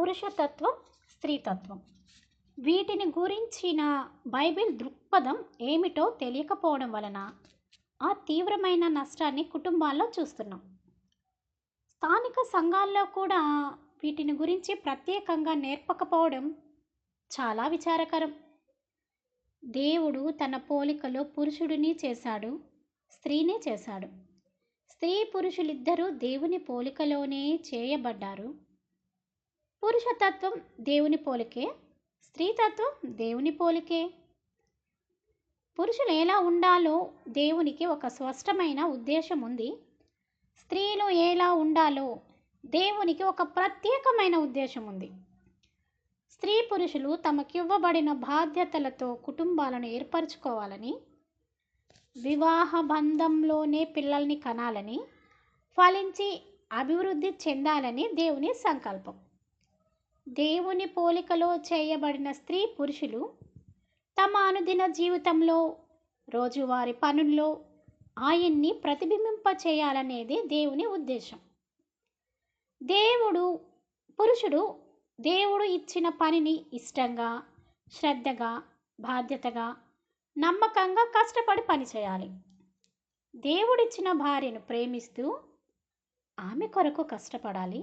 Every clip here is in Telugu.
పురుషతత్వం స్త్రీతత్వం. వీటిని గురించిన బైబిల్ దృక్పథం ఏమిటో తెలియకపోవడం వలన ఆ తీవ్రమైన నష్టాన్ని కుటుంబాల్లో చూస్తున్నాం. స్థానిక సంఘాల్లో కూడా వీటిని గురించి ప్రత్యేకంగా నేర్పకపోవడం చాలా విచారకరం. దేవుడు తన పోలికలో పురుషుడిని చేశాడు స్త్రీని చేశాడు. స్త్రీ పురుషులిద్దరూ దేవుని పోలికలోనే చేయబడ్డారు. పురుషతత్వం దేవుని పోలికే స్త్రీతత్వం దేవుని పోలికే. పురుషులు ఎలా ఉండాలో దేవునికి ఒక స్పష్టమైన ఉద్దేశం ఉంది. స్త్రీలు ఎలా ఉండాలో దేవునికి ఒక ప్రత్యేకమైన ఉద్దేశం ఉంది. స్త్రీ పురుషులు తమకివ్వబడిన బాధ్యతలతో కుటుంబాలను ఏర్పరచుకోవాలని వివాహ బంధంలోనే పిల్లల్ని కనాలని ఫలించి అభివృద్ధి చెందాలని దేవుని సంకల్పం. దేవుని పోలికలో చేయబడిన స్త్రీ పురుషులు తమ అనుదిన జీవితంలో రోజువారి పనుల్లో ఆయన్ని ప్రతిబింబింప చేయాలనేది దేవుని ఉద్దేశం. దేవుడు పురుషుడు దేవుడు ఇచ్చిన పనిని ఇష్టంగా శ్రద్ధగా బాధ్యతగా నమ్మకంగా కష్టపడి పనిచేయాలి దేవుడిచ్చిన భార్యను ప్రేమిస్తూ ఆమె కొరకు కష్టపడాలి.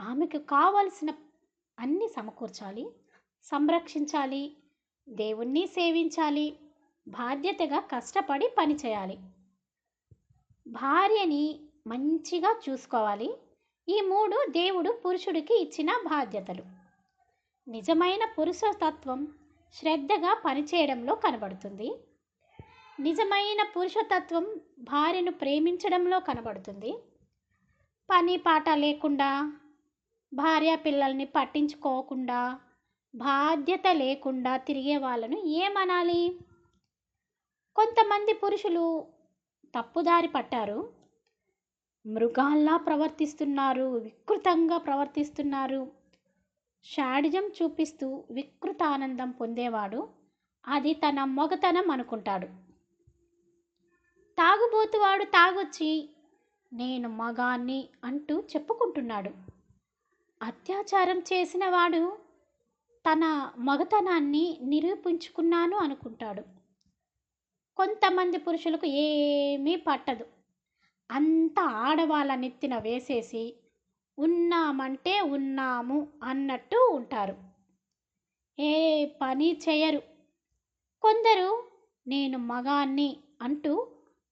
ఆమెకు కావలసిన అన్ని సమకూర్చాలి సంరక్షించాలి దేవుణ్ణి సేవించాలి బాధ్యతగా కష్టపడి పనిచేయాలి భార్యని మంచిగా చూసుకోవాలి. ఈ మూడు దేవుడు పురుషుడికి ఇచ్చిన బాధ్యతలు. నిజమైన పురుషతత్వం శ్రద్ధగా పనిచేయడంలో కనబడుతుంది. నిజమైన పురుషతత్వం భార్యను ప్రేమించడంలో కనబడుతుంది. పని పాట లేకుండా భార్య పిల్లల్ని పట్టించుకోకుండా బాధ్యత లేకుండా తిరిగే వాళ్ళను ఏమనాలి? కొంతమంది పురుషులు తప్పుదారి పట్టారు మృగాల్లా ప్రవర్తిస్తున్నారు వికృతంగా ప్రవర్తిస్తున్నారు. షాడిజం చూపిస్తూ వికృత ఆనందం పొందేవాడు అది తన మొగతనం అనుకుంటాడు. తాగుబోతువాడు తాగొచ్చి నేను మగాన్ని అంటూ చెప్పుకుంటున్నాడు. అత్యాచారం చేసిన వాడు తన మగతనాన్ని నిరూపించుకున్నాను అనుకుంటాడు. కొంతమంది పురుషులకు ఏమీ పట్టదు. అంత ఆడవాళ్ళ నెత్తిన వేసేసి ఉన్నామంటే ఉన్నాము అన్నట్టు ఉంటారు. ఏ పని చేయరు. కొందరు నేను మగాన్ని అంటూ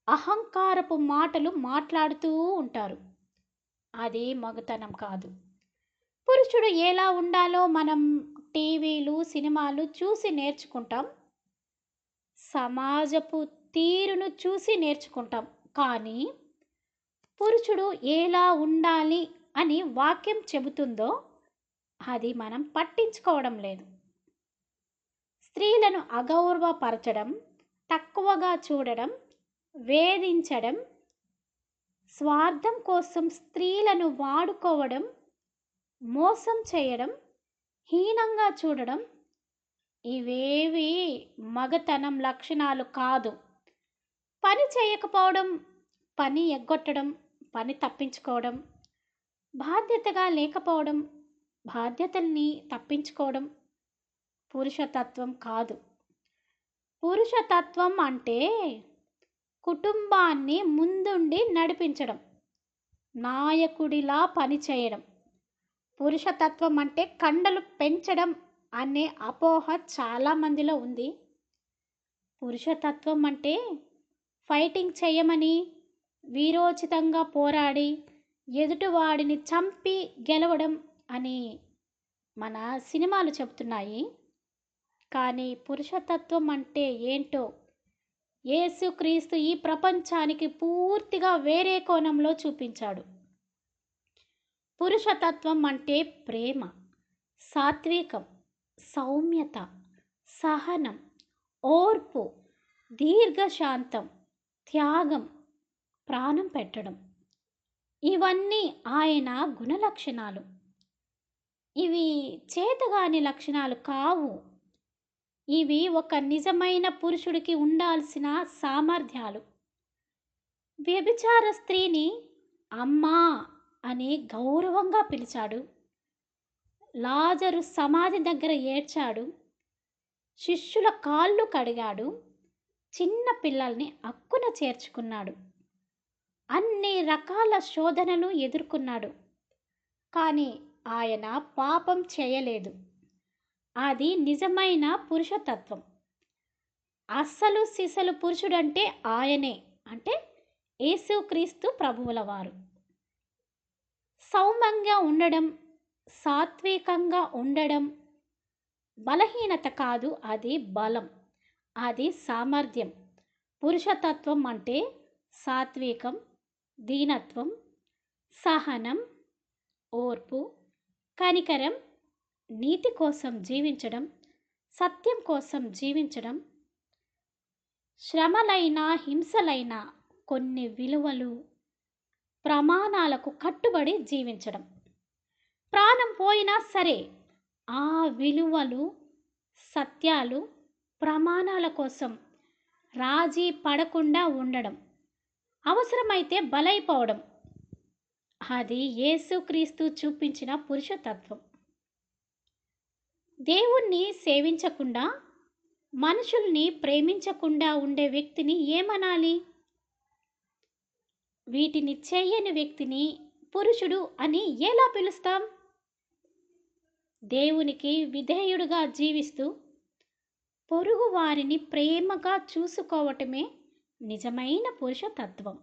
అహంకారపు మాటలు మాట్లాడుతూ ఉంటారు. అది మగతనం కాదు. పురుషుడు ఎలా ఉండాలో మనం టీవీలు సినిమాలు చూసి నేర్చుకుంటాం. సమాజపు తీరును చూసి నేర్చుకుంటాం. కానీ పురుషుడు ఎలా ఉండాలి అని వాక్యం చెబుతుందో అది మనం పట్టించుకోవడం లేదు. స్త్రీలను అగౌరవపరచడం తక్కువగా చూడడం వేధించడం స్వార్థం కోసం స్త్రీలను వాడుకోవడం మోసం చేయడం హీనంగా చూడడం ఇవేవి మగతనం లక్షణాలు కాదు. పని చేయకపోవడం పని ఎగ్గొట్టడం పని తప్పించుకోవడం బాధ్యతగా లేకపోవడం బాధ్యతల్ని తప్పించుకోవడం పురుషతత్వం కాదు. పురుషతత్వం అంటే కుటుంబాన్ని ముందుండి నడిపించడం నాయకుడిలా పనిచేయడం పురుషతత్వం అంటే కండలు పెంచడం అనే అపోహ చాలామందిలో ఉంది. పురుషతత్వం అంటే ఫైటింగ్ చేయమని వీరోచితంగా పోరాడి ఎదుటివాడిని చంపి గెలవడం అని మన సినిమాలు చెబుతున్నాయి. కానీ పురుషతత్వం అంటే ఏంటో? యేసుక్రీస్తు ఈ ప్రపంచానికి పూర్తిగా వేరే కోణంలో చూపించాడు. పురుషతత్వం అంటే ప్రేమ సాత్వికం సౌమ్యత సహనం ఓర్పు దీర్ఘశాంతం త్యాగం ప్రాణం పెట్టడం. ఇవన్నీ ఆయన గుణలక్షణాలు. ఇవి చేతగాని లక్షణాలు కావు. ఇవి ఒక నిజమైన పురుషుడికి ఉండాల్సిన సామర్థ్యాలు. వ్యభిచార స్త్రీని అమ్మా అని గౌరవంగా పిలిచాడు. లాజరు సమాధి దగ్గర ఏడ్చాడు. శిష్యుల కాళ్ళు కడిగాడు. చిన్న పిల్లల్ని అక్కున చేర్చుకున్నాడు. అన్ని రకాల శోధనలు ఎదుర్కొన్నాడు. కానీ ఆయన పాపం చేయలేదు. అది నిజమైన పురుషతత్వం. అస్సలు సిసలు పురుషుడంటే ఆయనే. అంటే యేసుక్రీస్తు ప్రభువుల వారు సౌమ్యంగా ఉండడం సాత్వికంగా ఉండడం బలహీనత కాదు అది బలం అది సామర్థ్యం. పురుషతత్వం అంటే సాత్వికం దీనత్వం సహనం ఓర్పు కనికరం నీతి కోసం జీవించడం సత్యం కోసం జీవించడం. శ్రమలైన హింసలైన కొన్ని విలువలు ప్రమాణాలకు కట్టుబడి జీవించడం. ప్రాణం పోయినా సరే ఆ విలువలు సత్యాలు ప్రమాణాల కోసం రాజీ పడకుండా ఉండడం. అవసరమైతే బలైపోవడం. అది యేసుక్రీస్తు చూపించిన పురుషతత్వం. దేవుణ్ణి సేవించకుండా మనుషుల్ని ప్రేమించకుండా ఉండే వ్యక్తిని ఏమనాలి? వీటిని చేయని వ్యక్తిని పురుషుడు అని ఎలా పిలుస్తాం? దేవునికి విధేయుడుగా జీవిస్తూ పొరుగు వారిని ప్రేమగా చూసుకోవటమే నిజమైన పురుష తత్వం